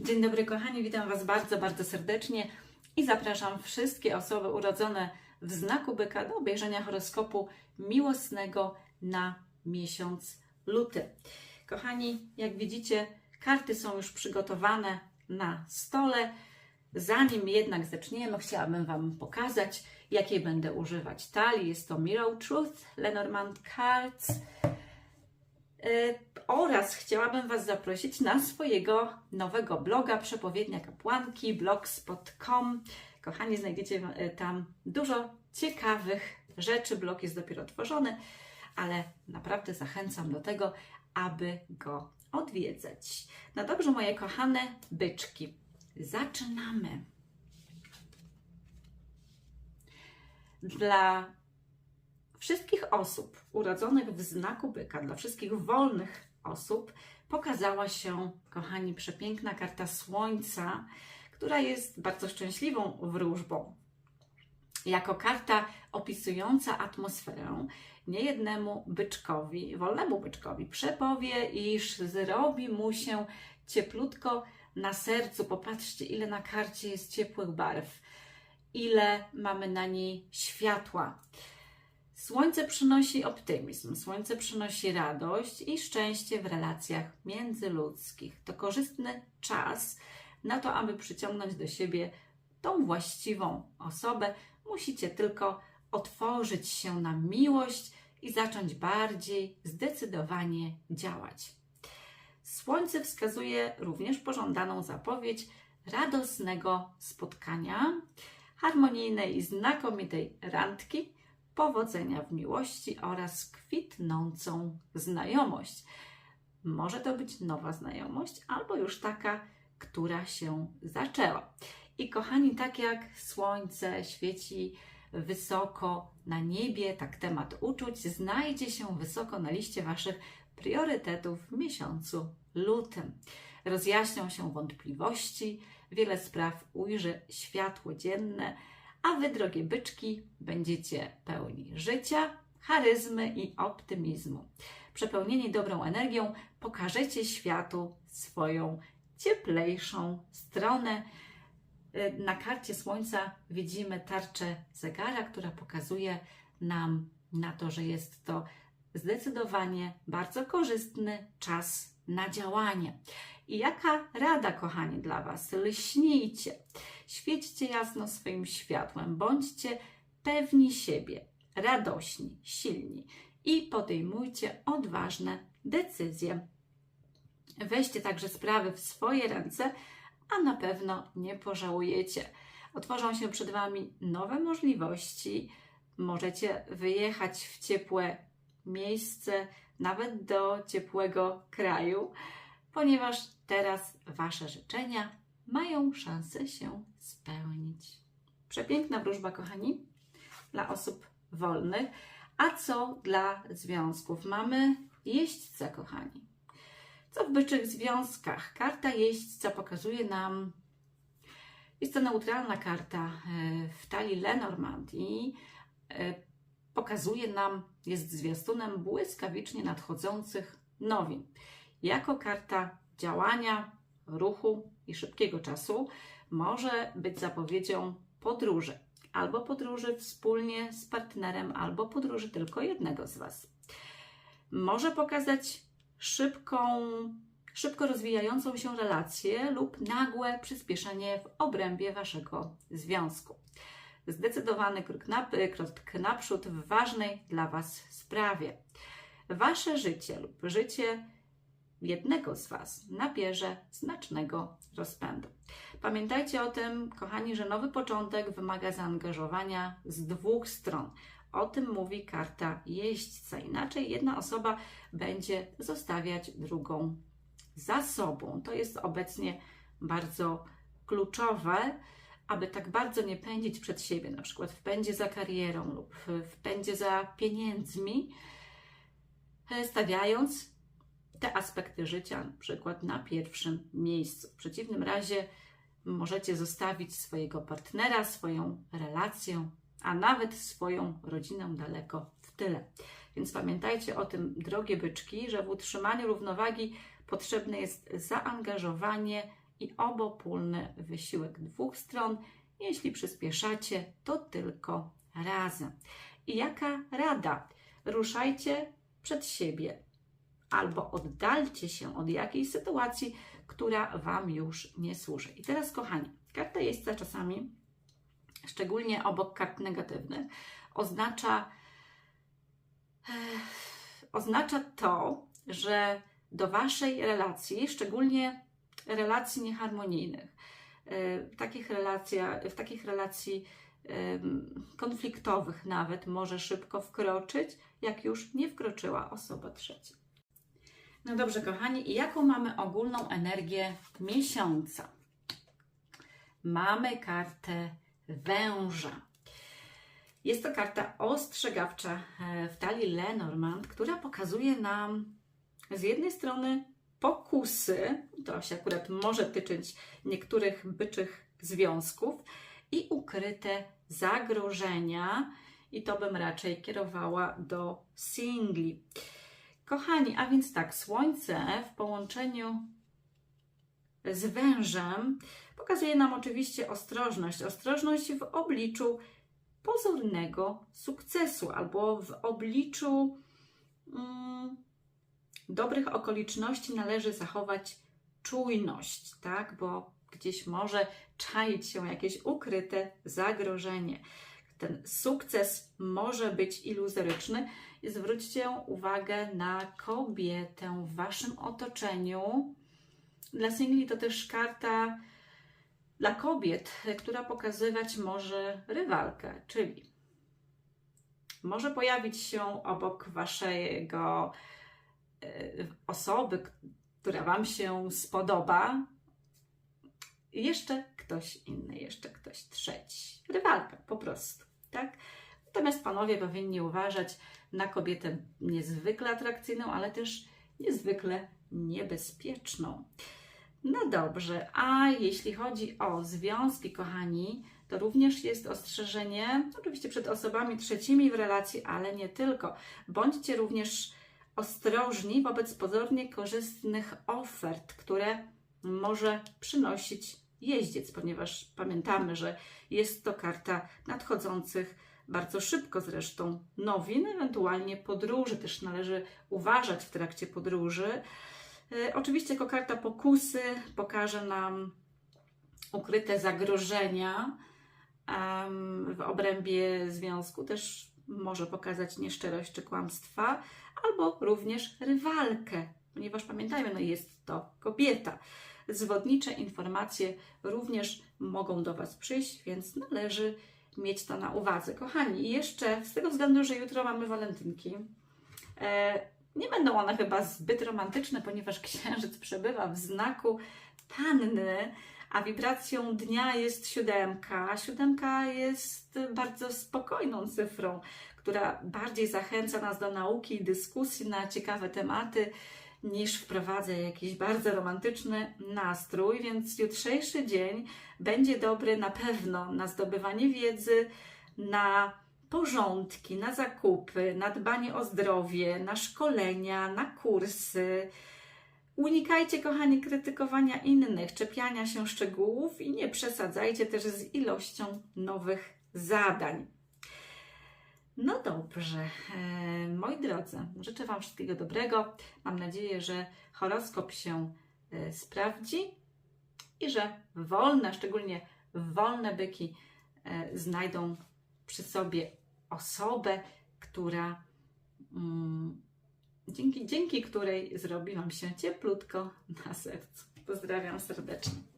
Dzień dobry kochani, witam Was bardzo, bardzo serdecznie i zapraszam wszystkie osoby urodzone w znaku byka do obejrzenia horoskopu miłosnego na miesiąc luty. Kochani, jak widzicie, karty są już przygotowane na stole. Zanim jednak zaczniemy, chciałabym Wam pokazać, jakiej będę używać talii. Jest to Mirror Truth Lenormand Cards. Y, oraz chciałabym Was zaprosić na swojego nowego bloga Przepowiednia Kapłanki blogspot.com. Kochani, znajdziecie y, tam dużo ciekawych rzeczy. Blog jest dopiero tworzony, ale naprawdę zachęcam do tego, aby go odwiedzać. No dobrze, moje kochane byczki, zaczynamy. Dla wszystkich osób urodzonych w znaku byka, dla wszystkich wolnych osób, pokazała się, kochani, przepiękna karta Słońca, która jest bardzo szczęśliwą wróżbą. Jako karta opisująca atmosferę, niejednemu byczkowi, wolnemu byczkowi, przepowie, iż zrobi mu się cieplutko na sercu. Popatrzcie, ile na karcie jest ciepłych barw, ile mamy na niej światła. Słońce przynosi optymizm, słońce przynosi radość i szczęście w relacjach międzyludzkich. To korzystny czas na to, aby przyciągnąć do siebie tą właściwą osobę. Musicie tylko otworzyć się na miłość i zacząć bardziej zdecydowanie działać. Słońce wskazuje również pożądaną zapowiedź radosnego spotkania, harmonijnej i znakomitej randki powodzenia w miłości oraz kwitnącą znajomość. Może to być nowa znajomość, albo już taka, która się zaczęła. I kochani, tak jak słońce świeci wysoko na niebie, tak temat uczuć znajdzie się wysoko na liście Waszych priorytetów w miesiącu lutym. Rozjaśnią się wątpliwości, wiele spraw ujrzy światło dzienne a Wy, drogie byczki, będziecie pełni życia, charyzmy i optymizmu. Przepełnieni dobrą energią, pokażecie światu swoją cieplejszą stronę. Na karcie Słońca widzimy tarczę zegara, która pokazuje nam na to, że jest to zdecydowanie bardzo korzystny czas na działanie. I jaka rada, kochani, dla Was? Lśnijcie, świećcie jasno swoim światłem, bądźcie pewni siebie, radośni, silni i podejmujcie odważne decyzje. Weźcie także sprawy w swoje ręce, a na pewno nie pożałujecie. Otworzą się przed Wami nowe możliwości. Możecie wyjechać w ciepłe miejsce, nawet do ciepłego kraju ponieważ teraz Wasze życzenia mają szansę się spełnić. Przepiękna wróżba, kochani, dla osób wolnych. A co dla związków? Mamy jeźdźca, kochani. Co w byczych związkach? Karta jeźdźca pokazuje nam, jest to neutralna karta e, w talii Lenormand i e, pokazuje nam, jest zwiastunem błyskawicznie nadchodzących nowin jako karta działania, ruchu i szybkiego czasu może być zapowiedzią podróży. Albo podróży wspólnie z partnerem, albo podróży tylko jednego z Was. Może pokazać szybką, szybko rozwijającą się relację lub nagłe przyspieszenie w obrębie Waszego związku. Zdecydowany krok, na, krok naprzód w ważnej dla Was sprawie. Wasze życie lub życie jednego z Was nabierze znacznego rozpędu. Pamiętajcie o tym, kochani, że nowy początek wymaga zaangażowania z dwóch stron. O tym mówi karta jeźdźca. Inaczej jedna osoba będzie zostawiać drugą za sobą. To jest obecnie bardzo kluczowe, aby tak bardzo nie pędzić przed siebie, na przykład w pędzie za karierą lub w pędzie za pieniędzmi, stawiając te aspekty życia, na przykład na pierwszym miejscu. W przeciwnym razie możecie zostawić swojego partnera, swoją relację, a nawet swoją rodzinę daleko w tyle. Więc pamiętajcie o tym, drogie byczki, że w utrzymaniu równowagi potrzebne jest zaangażowanie i obopólny wysiłek dwóch stron. Jeśli przyspieszacie, to tylko razem. I jaka rada? Ruszajcie przed siebie albo oddalcie się od jakiejś sytuacji, która Wam już nie służy. I teraz, kochani, karta jeźdźca czasami, szczególnie obok kart negatywnych, oznacza, eh, oznacza to, że do Waszej relacji, szczególnie relacji nieharmonijnych, eh, takich, relacjach, w takich relacji konfliktowych nawet może szybko wkroczyć, jak już nie wkroczyła osoba trzecia. No dobrze, kochani, i jaką mamy ogólną energię miesiąca? Mamy kartę węża. Jest to karta ostrzegawcza e, w talii Lenormand, która pokazuje nam z jednej strony pokusy, to się akurat może tyczyć niektórych byczych związków, i ukryte zagrożenia, i to bym raczej kierowała do singli. Kochani, a więc tak, Słońce w połączeniu z wężem pokazuje nam oczywiście ostrożność. Ostrożność w obliczu pozornego sukcesu albo w obliczu mm, dobrych okoliczności należy zachować czujność, tak? Bo gdzieś może czaić się jakieś ukryte zagrożenie. Ten sukces może być iluzoryczny i zwróćcie uwagę na kobietę w waszym otoczeniu. Dla singli to też karta dla kobiet, która pokazywać może rywalkę, czyli może pojawić się obok waszego e, osoby, która wam się spodoba, jeszcze ktoś inny, jeszcze ktoś trzeci. Rywalka po prostu, tak? Natomiast panowie powinni uważać na kobietę niezwykle atrakcyjną, ale też niezwykle niebezpieczną. No dobrze, a jeśli chodzi o związki, kochani, to również jest ostrzeżenie, oczywiście przed osobami trzecimi w relacji, ale nie tylko. Bądźcie również ostrożni wobec pozornie korzystnych ofert, które może przynosić jeździec, ponieważ pamiętamy, że jest to karta nadchodzących bardzo szybko zresztą nowin, ewentualnie podróży. Też należy uważać w trakcie podróży. E, oczywiście jako karta pokusy pokaże nam ukryte zagrożenia w obrębie związku, też może pokazać nieszczerość czy kłamstwa, albo również rywalkę, ponieważ pamiętajmy, no jest to kobieta. Zwodnicze informacje również mogą do Was przyjść, więc należy mieć to na uwadze. Kochani, i jeszcze z tego względu, że jutro mamy walentynki, e, nie będą one chyba zbyt romantyczne, ponieważ księżyc przebywa w znaku panny, a wibracją dnia jest siódemka. Siódemka jest bardzo spokojną cyfrą, która bardziej zachęca nas do nauki i dyskusji na ciekawe tematy niż wprowadza jakiś bardzo romantyczny nastrój, więc jutrzejszy dzień będzie dobry na pewno na zdobywanie wiedzy, na porządki, na zakupy, na dbanie o zdrowie, na szkolenia, na kursy. Unikajcie, kochani, krytykowania innych, czepiania się szczegółów i nie przesadzajcie też z ilością nowych zadań. No dobrze, e, moi drodzy, życzę Wam wszystkiego dobrego. Mam nadzieję, że horoskop się e, sprawdzi i że wolne, szczególnie wolne byki e, znajdą przy sobie osobę, która mm, dzięki, dzięki której zrobi Wam się cieplutko na sercu. Pozdrawiam serdecznie.